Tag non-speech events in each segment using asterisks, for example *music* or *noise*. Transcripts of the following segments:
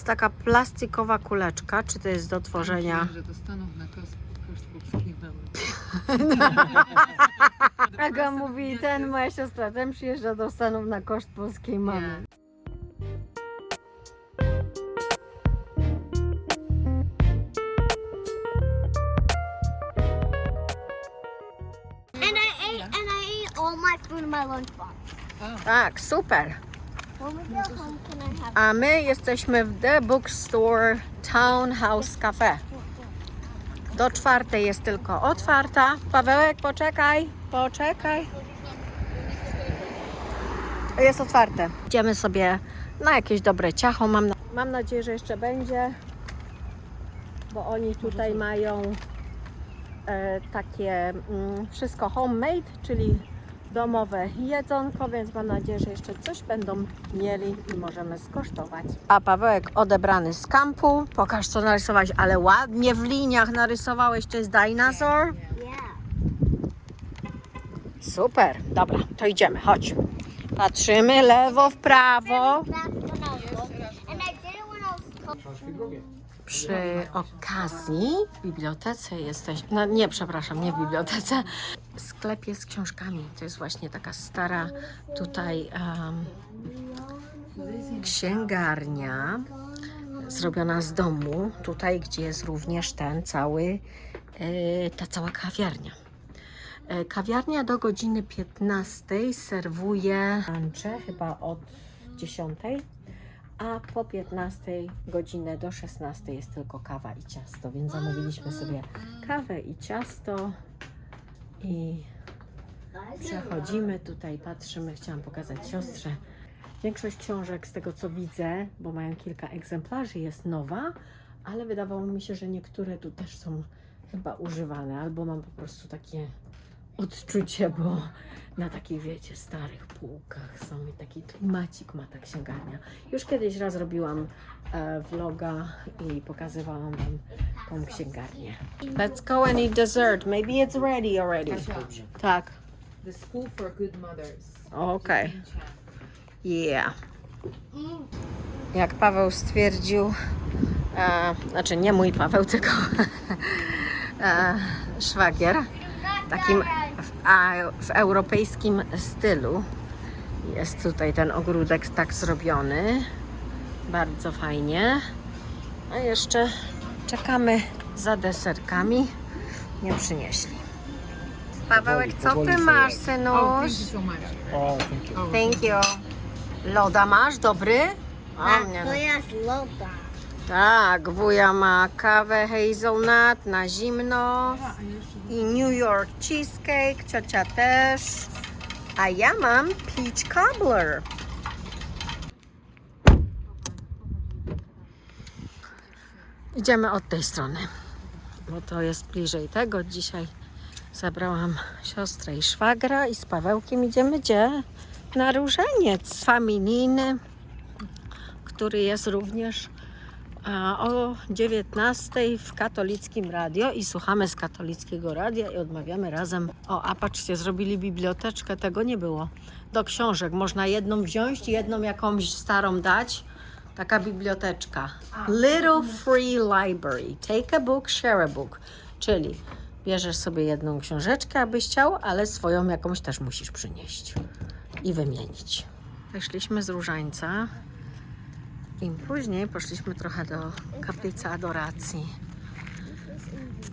Jest taka plastikowa kuleczka, czy to jest do tworzenia? Że do Stanów na. *laughs* Aga mówi, ten moja siostra, ten przyjeżdża do Stanów na koszt polskiej mamy. I ate and I ate all my food in my lunchbox. Tak, super. A my jesteśmy w The Bookstore Townhouse Cafe. Do czwartej jest tylko otwarta. Pawełek, poczekaj, poczekaj. Jest otwarte. Idziemy sobie na jakieś dobre ciacho. Mam, na... Mam nadzieję, że jeszcze będzie, bo oni tutaj mają e, takie mm, wszystko homemade, czyli domowe jedzonko, więc mam nadzieję, że jeszcze coś będą mieli i możemy skosztować. A Pawełek odebrany z kampu. Pokaż co narysowałeś, ale ładnie w liniach narysowałeś. To jest dinosaur? Yeah. Super, dobra, to idziemy, chodź. Patrzymy lewo, w prawo. That's when I was little. And I did it when I was little. Przy okazji w bibliotece jesteś, no nie, przepraszam, nie w bibliotece, w sklepie z książkami. To jest właśnie taka stara tutaj em, księgarnia zrobiona z domu, tutaj gdzie jest również ten cały, e, ta cała kawiarnia. E, Kawiarnia do godziny 15 serwuje lunche chyba od 10, a po 15 godzinę do 16 jest tylko kawa i ciasto, więc zamówiliśmy sobie kawę i ciasto i przechodzimy tutaj, patrzymy, chciałam pokazać siostrze. Większość książek z tego co widzę, bo mają kilka egzemplarzy, jest nowa, ale wydawało mi się, że niektóre tu też są chyba używane, albo mam po prostu takie odczucie, bo na takich, wiecie, starych półkach są i taki klimacik ma ta księgarnia. Już kiedyś raz robiłam e, vloga i pokazywałam Wam tą księgarnię. Let's go and eat dessert. Maybe it's ready already. Tak, The School for Good Mothers. okej. Yeah. Jak Paweł stwierdził, e, znaczy nie mój Paweł, tylko *laughs* e, szwagier, takim a, w europejskim stylu. Jest tutaj ten ogródek tak zrobiony. Bardzo fajnie. A jeszcze czekamy za deserkami. Nie przynieśli. Pawełek, co ty masz, synuś? Oh, thank you. Thank you. Loda masz? Dobry? O, nie. To jest loda. Tak, wuja ma kawę hazelnut na zimno i New York cheesecake, ciocia też. A ja mam peach cobbler. Idziemy od tej strony, bo to jest bliżej tego. Dzisiaj zabrałam siostrę i szwagra i z Pawełkiem idziemy gdzie? Na różaniec familijny, który jest również o 19 w katolickim radio i słuchamy z katolickiego radia i odmawiamy razem. O, a patrzcie, zrobili biblioteczkę, tego nie było. Do książek można jedną wziąć jedną jakąś starą dać. Taka biblioteczka. Little Free Library. Take a book, share a book. Czyli bierzesz sobie jedną książeczkę, abyś chciał, ale swoją jakąś też musisz przynieść i wymienić. Wyszliśmy z Różańca. I później poszliśmy trochę do kaplicy adoracji.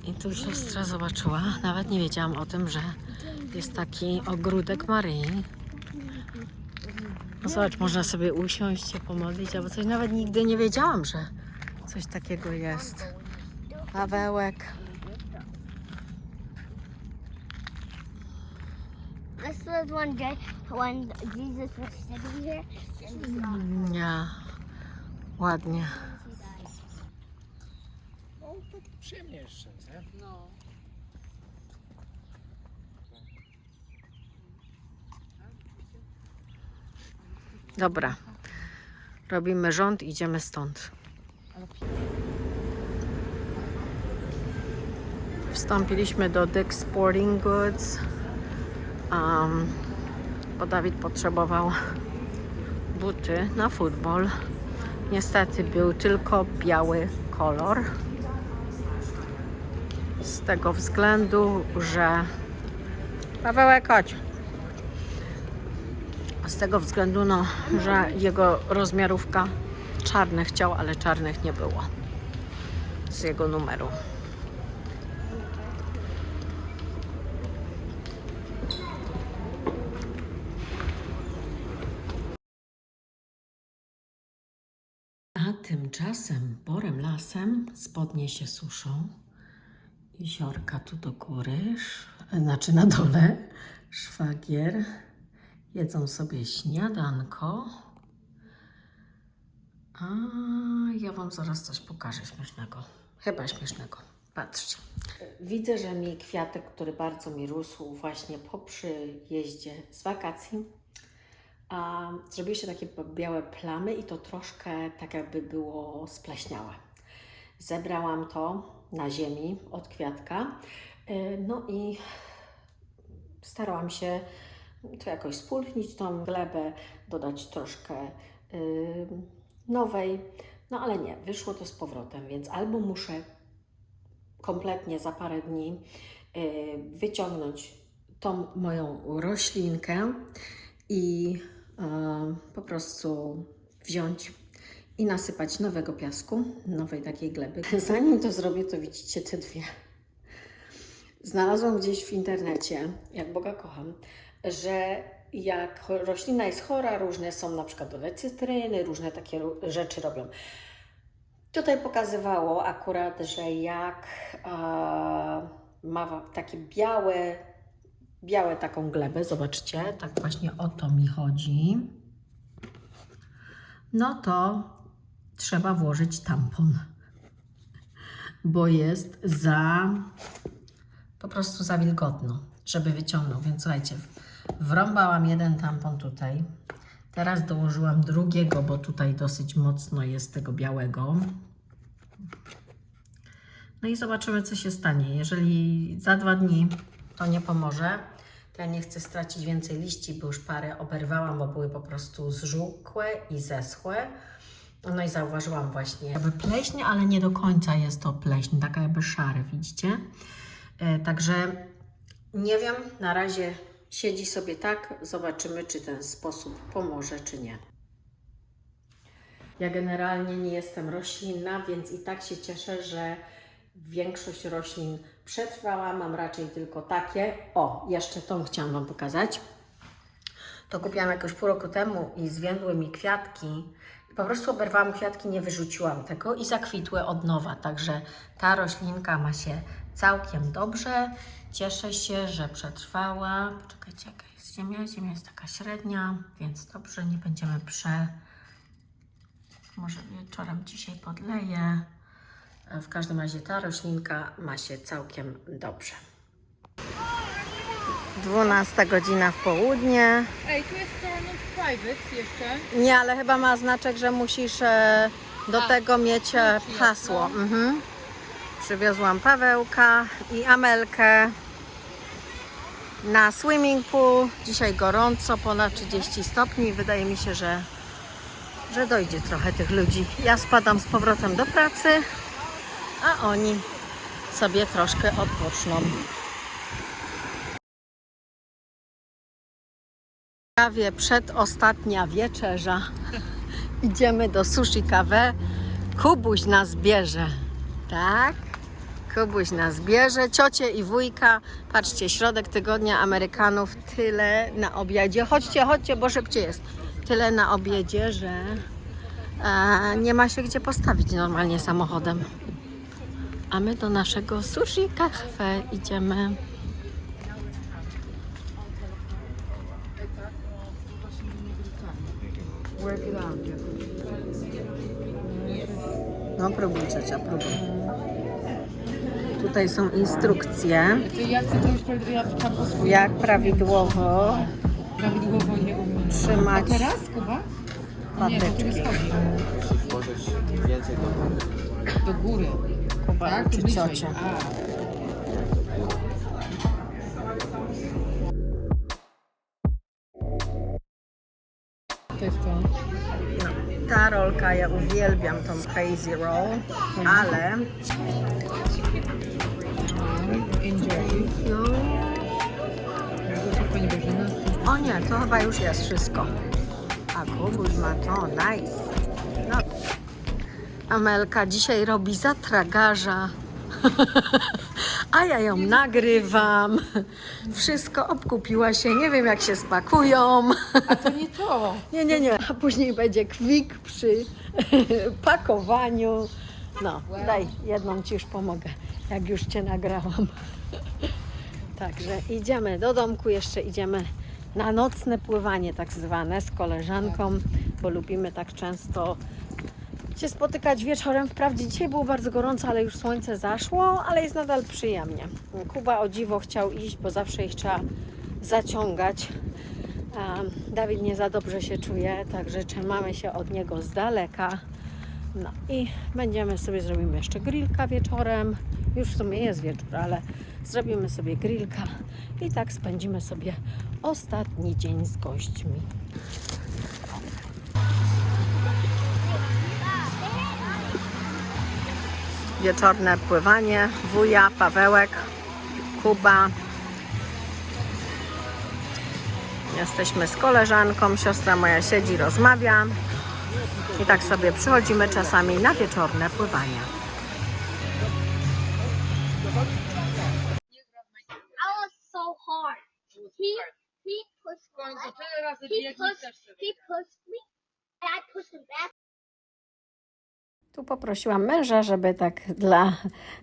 I tu siostra zobaczyła, nawet nie wiedziałam o tym, że jest taki ogródek Maryi. No zobacz, można sobie usiąść, się pomodlić, albo coś. Nawet nigdy nie wiedziałam, że coś takiego jest. Pawełek. This was one day when Jesus was sitting here. Nie. Ładnie. No, tak przyjemnie jeszcze, nie? No. Dobra. Robimy rząd, idziemy stąd. Wstąpiliśmy do Dick Sporting Goods, um, bo Dawid potrzebował buty na futbol. Niestety był tylko biały kolor. Z tego względu, że. Pawełek, chodź. Z tego względu, no, że jego rozmiarówka czarne chciał, ale czarnych nie było z jego numeru. A tymczasem borem lasem spodnie się suszą. Jeziorka tu do góry, znaczy na dole. Szwagier. Jedzą sobie śniadanko. A ja Wam zaraz coś pokażę śmiesznego. Chyba śmiesznego. Patrzcie. Widzę, że mi kwiatek, który bardzo mi rósł właśnie po przyjeździe z wakacji, a zrobiły się takie białe plamy i to troszkę tak jakby było spleśniałe. Zebrałam to na ziemi od kwiatka, y, no i starałam się to jakoś spulchnić tą glebę, dodać troszkę y, nowej, no ale nie, wyszło to z powrotem, więc albo muszę kompletnie za parę dni y, wyciągnąć tą moją roślinkę i po prostu wziąć i nasypać nowego piasku, nowej takiej gleby. *laughs* Zanim to zrobię, to widzicie te dwie. Znalazłam gdzieś w internecie, jak Boga kocham, że jak roślina jest chora, różne są na przykład dole cytryny, różne takie rzeczy robią. Tutaj pokazywało akurat, że jak e, ma takie białe, białe taką glebę, zobaczcie, tak właśnie o to mi chodzi, no to trzeba włożyć tampon, bo jest za, po prostu za wilgotno, żeby wyciągnął. Więc słuchajcie, wrąbałam jeden tampon tutaj, teraz dołożyłam drugiego, bo tutaj dosyć mocno jest tego białego. No i zobaczymy, co się stanie. Jeżeli za dwa dni to nie pomoże, ja nie chcę stracić więcej liści, bo już parę oberwałam, bo były po prostu zżółkłe i zeschłe. No i zauważyłam właśnie jakby pleśń, ale nie do końca jest to pleśń, taka jakby szary, widzicie? E, także nie wiem, na razie siedzi sobie tak, zobaczymy, czy ten sposób pomoże, czy nie. Ja generalnie nie jestem roślinna, więc i tak się cieszę, że większość roślin przetrwała. Mam raczej tylko takie. O, jeszcze tą chciałam Wam pokazać. To kupiłam jakoś pół roku temu i zwiędły mi kwiatki. Po prostu oberwałam kwiatki, nie wyrzuciłam tego i zakwitły od nowa. Także ta roślinka ma się całkiem dobrze. Cieszę się, że przetrwała. Poczekajcie, jaka jest ziemia. Ziemia jest taka średnia, więc dobrze, nie będziemy prze... Może wieczorem dzisiaj podleję. W każdym razie ta roślinka ma się całkiem dobrze. 12 godzina w południe. Ej, tu jest strona private jeszcze. Nie, ale chyba ma znaczek, że musisz e, do tego mieć e, hasło. Mhm. Przywiozłam Pawełka i Amelkę na swimming pool. Dzisiaj gorąco, ponad 30 stopni. Wydaje mi się, że, że dojdzie trochę tych ludzi. Ja spadam z powrotem do pracy, a oni sobie troszkę odpoczną. Prawie przedostatnia wieczerza. *laughs* Idziemy do sushi cafe. Kubuś nas bierze. Tak? Kubuś nas bierze. Ciocie i wujka. Patrzcie, środek tygodnia Amerykanów. Tyle na obiedzie. Chodźcie, chodźcie, bo szybciej jest. Tyle na obiedzie, że e, nie ma się gdzie postawić normalnie samochodem. A my do naszego sushi cafe idziemy. No próbuj ciocia, próbuj. Tutaj są instrukcje, jak prawidłowo prawidłowo nie umiem. trzymać A teraz, Kuba? Nie, patyczki. Włożyć więcej do góry. Do góry. Kuba Tak? uczy Tu bliżej. ciocię. A. To jest to. Ta rolka ja uwielbiam tą crazy roll, ale Enjoy. no, o nie, to chyba już jest wszystko. A Kubuś ma to, nice. Amelka dzisiaj robi zatragarza, *laughs* a ja ją nagrywam. Wszystko obkupiła się, nie wiem jak się spakują. A to nie to. *laughs* Nie, nie, nie. A później będzie kwik przy *laughs* pakowaniu. No, daj, jedną ci już pomogę, jak już cię nagrałam. Także idziemy do domku, jeszcze idziemy na nocne pływanie tak zwane z koleżanką, bo lubimy tak często się spotykać wieczorem. Wprawdzie dzisiaj było bardzo gorąco, ale już słońce zaszło, ale jest nadal przyjemnie. Kuba o dziwo chciał iść, bo zawsze ich trzeba zaciągać. Dawid nie za dobrze się czuje, także trzymamy się od niego z daleka. No i będziemy sobie, zrobimy jeszcze grillka wieczorem. Już w sumie jest wieczór, ale zrobimy sobie grillka i tak spędzimy sobie ostatni dzień z gośćmi. Wieczorne pływanie, wuja, Pawełek, Kuba, Jesteśmy z koleżanką, siostra moja siedzi, rozmawia i tak sobie przychodzimy czasami na wieczorne pływanie. I so hard. He He pushed he pushed me, and I pushed him back. Tu poprosiłam męża, żeby tak dla,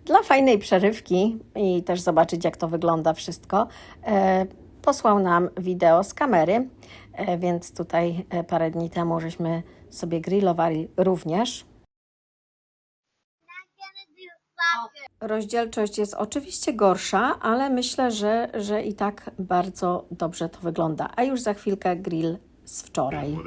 dla fajnej przerywki i też zobaczyć, jak to wygląda wszystko, e, posłał nam wideo z kamery, e, więc tutaj e, parę dni temu żeśmy sobie grillowali również. Rozdzielczość jest oczywiście gorsza, ale myślę, że, że i tak bardzo dobrze to wygląda. A już za chwilkę grill z wczoraj.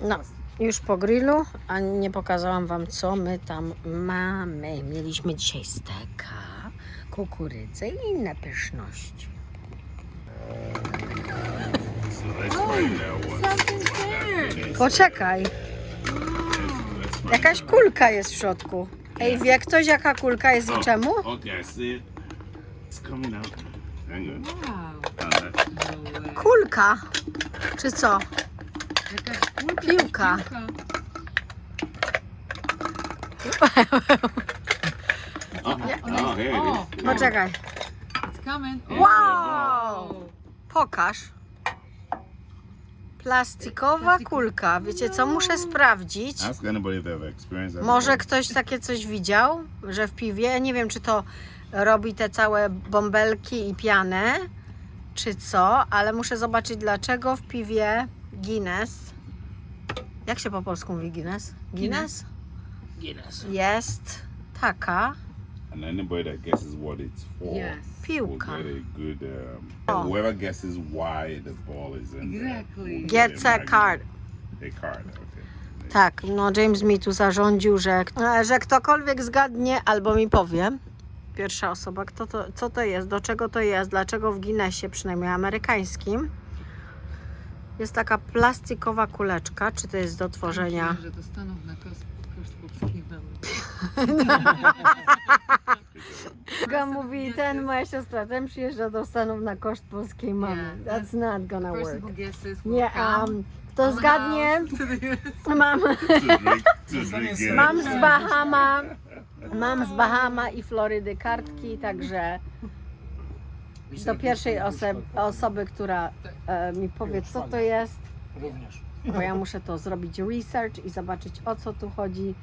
No, już po grillu, a nie pokazałam Wam, co my tam mamy. Mieliśmy dzisiaj steka, kukurydzę i inne pyszności. Poczekaj. Jakaś kulka jest w środku. Ej, wie ktoś jaka kulka jest i czemu? Kulka. Czy co? Jakaś kulka. Piłka. here it is. Poczekaj. it's coming. Wow! Pokaż. Plastikowa kulka. Wiecie co? Muszę sprawdzić. Ask anybody if they've ever experienced that. Może before. ktoś takie coś widział, że w piwie, nie wiem czy to robi te całe bąbelki i pianę, czy co, ale muszę zobaczyć dlaczego w piwie Guinness, jak się po polsku mówi Guinness? Guinness? Guinness. Jest taka And anybody that guesses what it's for Yes. will piłka. get a good. Um, Oh. Whoever guesses why the ball is in there Exactly. Gets get a card. A card. Okay. Tak, no James mi tu zarządził, że, że ktokolwiek zgadnie albo mi powie, pierwsza osoba, kto to, co to jest, do czego to jest, dlaczego w Guinnessie, przynajmniej amerykańskim, jest taka plastikowa kuleczka, czy to jest do tworzenia... Myślę, że do Stanów na mamy. *laughs* Ga mówi, ten, moja siostra, ten przyjeżdża do Stanów na koszt polskiej mamy. Yeah, That's not gonna work. Nie, um, kto zgadnie, mam... Mam z Bahama, mam z Bahama i Florydy kartki, także do pierwszej oso- osoby, która e, mi powie, co to jest, bo ja muszę to zrobić research i zobaczyć, o co tu chodzi,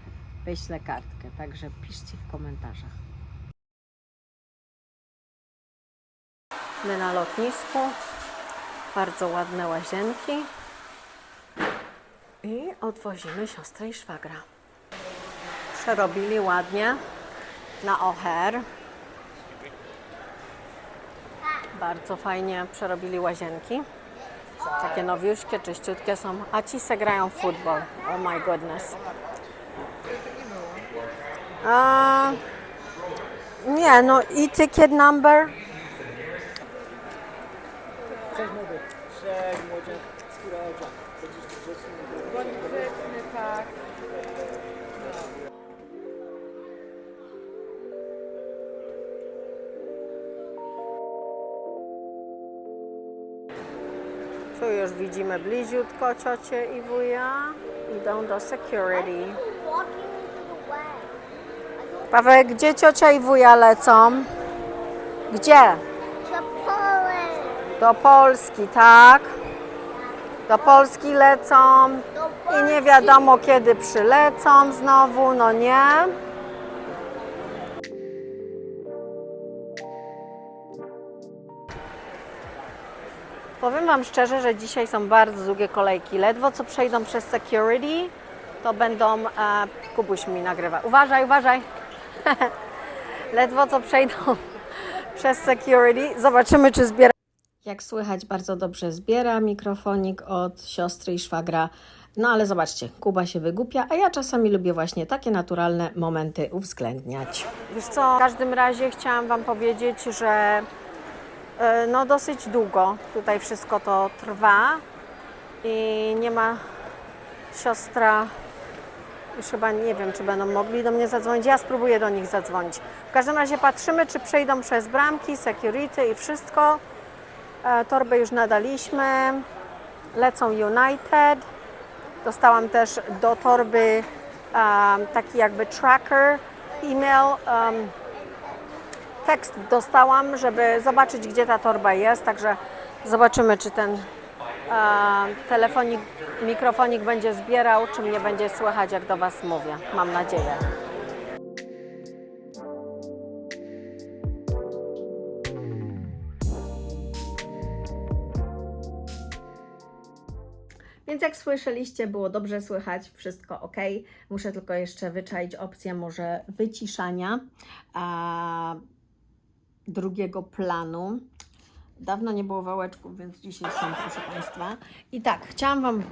wyślę kartkę. Także piszcie w komentarzach. My na lotnisku, bardzo ładne łazienki. I odwozimy siostrę i szwagra. Przerobili ładnie na O'Hare. Bardzo fajnie przerobili łazienki. Takie nowiuszkie, czyściutkie są. A ci se grają w futbol. Oh my goodness. A, nie, no i ticket number. Tak. Tu już widzimy bliziutko ciocię i wuja. Idą do security. Paweł, gdzie ciocia i wuja lecą? Gdzie? Do Polski, tak? Do Polski lecą i nie wiadomo kiedy przylecą znowu, no nie? Powiem Wam szczerze, że dzisiaj są bardzo długie kolejki. Ledwo co przejdą przez security, to będą. E, Kubuś mi nagrywa. Uważaj, uważaj. *laughs* Ledwo co przejdą *laughs* przez security. Zobaczymy, czy zbiera. Jak słychać, bardzo dobrze zbiera mikrofonik od siostry i szwagra. No ale zobaczcie, Kuba się wygłupia, a ja czasami lubię właśnie takie naturalne momenty uwzględniać. Wiesz co, w każdym razie chciałam Wam powiedzieć, że no dosyć długo tutaj wszystko to trwa i nie ma siostra już chyba nie wiem, czy będą mogli do mnie zadzwonić. Ja spróbuję do nich zadzwonić. W każdym razie patrzymy, czy przejdą przez bramki, security i wszystko. E, Torbę już nadaliśmy. Lecą United. Dostałam też do torby em, taki jakby tracker, e-mail. em, tekst dostałam, żeby zobaczyć, gdzie ta torba jest. Także zobaczymy, czy ten e, telefonik, mikrofonik będzie zbierał, czy mnie będzie słychać, jak do Was mówię. Mam nadzieję. Więc jak słyszeliście, było dobrze słychać, wszystko ok. Muszę tylko jeszcze wyczaić opcję może wyciszania drugiego planu. Dawno nie było wałeczków, więc dzisiaj są, proszę Państwa. I tak, chciałam Wam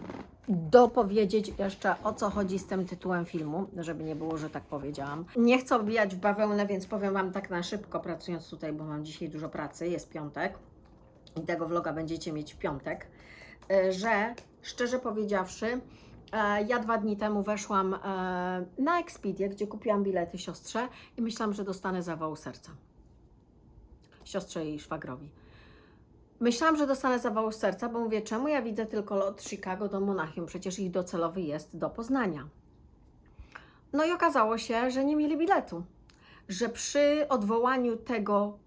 dopowiedzieć jeszcze o co chodzi z tym tytułem filmu, żeby nie było, że tak powiedziałam. Nie chcę obijać w bawełnę, więc powiem Wam tak na szybko, pracując tutaj, bo mam dzisiaj dużo pracy, jest piątek i tego vloga będziecie mieć w piątek, y, że szczerze powiedziawszy, e, ja dwa dni temu weszłam e, na Expedia, gdzie kupiłam bilety siostrze i myślałam, że dostanę zawału serca. Siostrze i szwagrowi. Myślałam, że dostanę zawału serca, bo mówię, czemu ja widzę tylko lot Chicago do Monachium, przecież ich docelowy jest do Poznania. No i okazało się, że nie mieli biletu. Że przy odwołaniu tego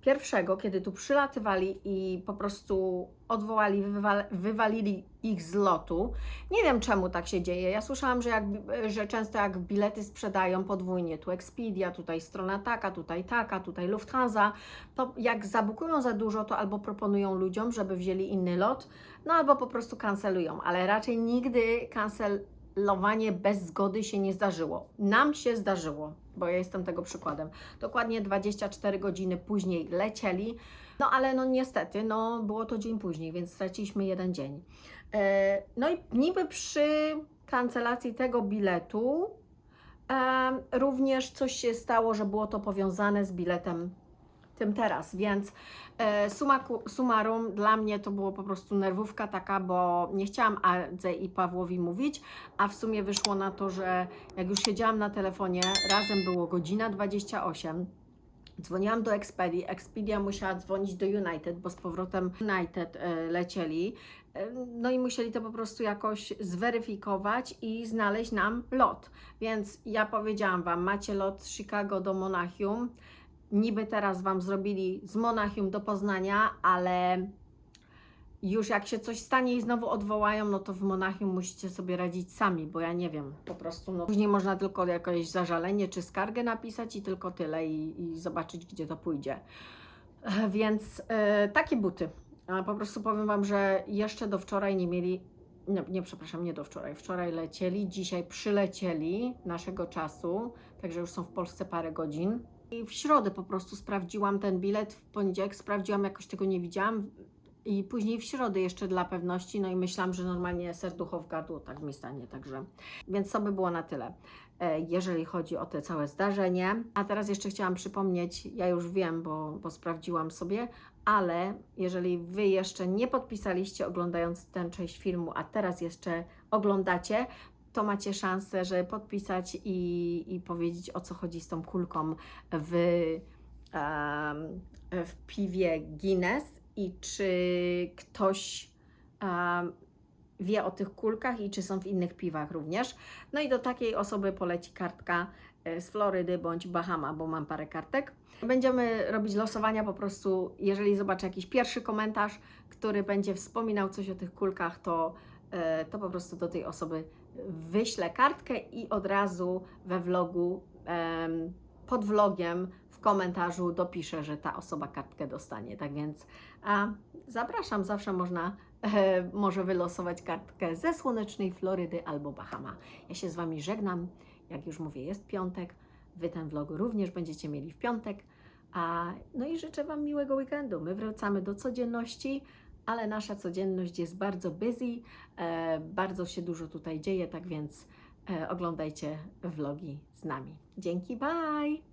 pierwszego, kiedy tu przylatywali i po prostu odwołali, wywal, wywalili ich z lotu. Nie wiem czemu tak się dzieje. Ja słyszałam, że, jak, że często jak bilety sprzedają podwójnie, tu Expedia, tutaj strona taka, tutaj taka, tutaj Lufthansa, to jak zabukują za dużo, to albo proponują ludziom, żeby wzięli inny lot, no albo po prostu kancelują, ale raczej nigdy kancelowanie bez zgody się nie zdarzyło. Nam się zdarzyło, bo ja jestem tego przykładem. Dokładnie 24 godziny później lecieli, no ale no niestety, no było to dzień później, więc straciliśmy jeden dzień. E, No i niby przy kancelacji tego biletu em, również coś się stało, że było to powiązane z biletem tym teraz, więc e, suma summarum dla mnie to było po prostu nerwówka taka, bo nie chciałam Adze i Pawłowi mówić, a w sumie wyszło na to, że jak już siedziałam na telefonie, razem było godzina 28, Dzwoniłam do Expedii. Expedia musiała dzwonić do United, bo z powrotem United e, lecieli. E, No i musieli to po prostu jakoś zweryfikować i znaleźć nam lot. Więc ja powiedziałam Wam, macie lot z Chicago do Monachium. Niby teraz Wam zrobili z Monachium do Poznania, ale już jak się coś stanie i znowu odwołają, no to w Monachium musicie sobie radzić sami, bo ja nie wiem, po prostu no, później można tylko jakieś zażalenie czy skargę napisać i tylko tyle i, i zobaczyć, gdzie to pójdzie. E, Więc e, takie buty. Po prostu powiem Wam, że jeszcze do wczoraj nie mieli, nie, nie przepraszam, nie do wczoraj, wczoraj lecieli, dzisiaj przylecieli naszego czasu, także już są w Polsce parę godzin. I w środę po prostu sprawdziłam ten bilet, w poniedziałek sprawdziłam, jakoś tego nie widziałam. I później w środę jeszcze dla pewności, no i myślałam, że normalnie serducho w gardło tak mi stanie, także. Więc to by było na tyle, e, jeżeli chodzi o te całe zdarzenie. A teraz jeszcze chciałam przypomnieć, ja już wiem, bo, bo sprawdziłam sobie, ale jeżeli Wy jeszcze nie podpisaliście oglądając tę część filmu, a teraz jeszcze oglądacie, to macie szansę, żeby podpisać i, i powiedzieć o co chodzi z tą kulką w, w piwie Guinness i czy ktoś wie o tych kulkach i czy są w innych piwach również. No i do takiej osoby poleci kartka e, z Florydy bądź Bahama, bo mam parę kartek. Będziemy robić losowania po prostu, jeżeli zobaczę jakiś pierwszy komentarz, który będzie wspominał coś o tych kulkach, to, to po prostu do tej osoby wyślę kartkę i od razu we vlogu, pod vlogiem w komentarzu dopiszę, że ta osoba kartkę dostanie. Tak więc zapraszam, zawsze można e, może wylosować kartkę ze słonecznej Florydy albo Bahama. Ja się z Wami żegnam. Jak już mówię, jest piątek. Wy ten vlog również będziecie mieli w piątek. A, no i życzę Wam miłego weekendu. My wracamy do codzienności, ale nasza codzienność jest bardzo busy. E, bardzo się dużo tutaj dzieje, tak więc e, oglądajcie vlogi z nami. Dzięki, bye!